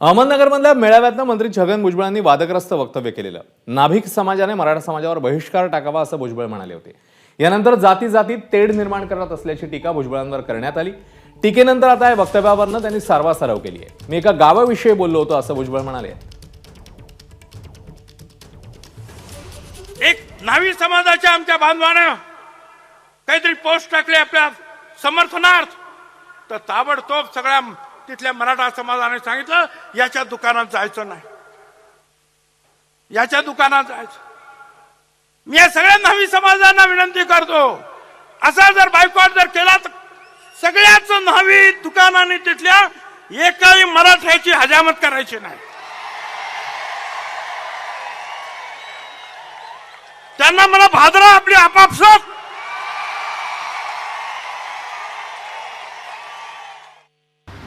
अहमदनगरमधल्या मेळाव्यातनं मंत्री छगन भुजबळांनी वादग्रस्त वक्तव्य केलेलं. नाभिक समाजाने मराठा समाजावर बहिष्कार टाकावा असं भुजबळ म्हणाले होते. यानंतर जाती जातीत तेढ निर्माण करत असल्याची टीका भुजबळांवर करण्यात आली. टीकेनंतर आता या वक्तव्यावरनं त्यांनी सारवासारव केली आहे. मी एका गावाविषयी बोललो होतो असं भुजबळ म्हणाले. एक नावी समाजाच्या आमच्या बांधवानं काहीतरी पोस्ट टाकले आपल्या समर्थनार्थ. तर ताबडतोब सगळ्या तिथल्या मराठा समाजाने सांगितलं याच्या दुकानात जायचं नाही. याच्या दुकानात जायचं. मी या सगळ्या न्हावी समाजांना विनंती करतो. असा जर बायकॉट जर केला तर सगळ्याच नवी दुकानाने तिथल्या एकाही मराठ्याची हजामत करायची नाही. त्यांना मला भादरा आपली आपापसात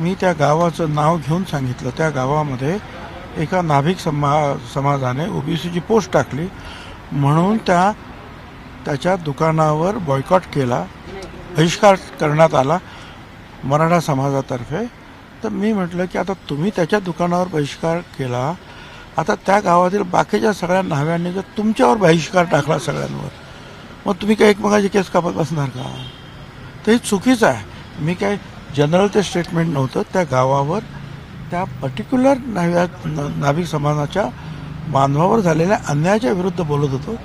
मी त्या गावाचं नाव घेऊन सांगितलं. त्या गावामध्ये एका नाभिक समा समाजाने ओबीसीची पोस्ट टाकली. म्हणून त्या त्याच्या दुकानावर बॉयकॉट केला. बहिष्कार करण्यात आला मराठा समाजातर्फे. तर मी म्हटलं की आता तुम्ही त्याच्या दुकानावर बहिष्कार केला. आता त्या गावातील बाकीच्या सगळ्या न्हाव्यांनी जर तुमच्यावर बहिष्कार टाकला सगळ्यांवर मग तुम्ही काय एकमेकाची केस कापत बसणार का? तर हे चुकीचं आहे. मी काय जनरल ते स्टेटमेंट नव्हतं. त्या गावावर त्या पर्टिक्युलर नाव्या न- नाभिक समाजाच्या बांधवावर झालेल्या अन्यायाच्या विरुद्ध बोलत होतो.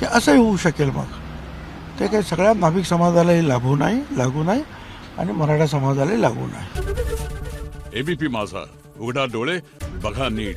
की असंही होऊ शकेल मग. ते काही सगळ्या नाभिक समाजालाही लागू नाही लागू नाही आणि मराठा समाजालाही लागू नाही. एबीपी माझा. उघडा डोळे बघा नीट.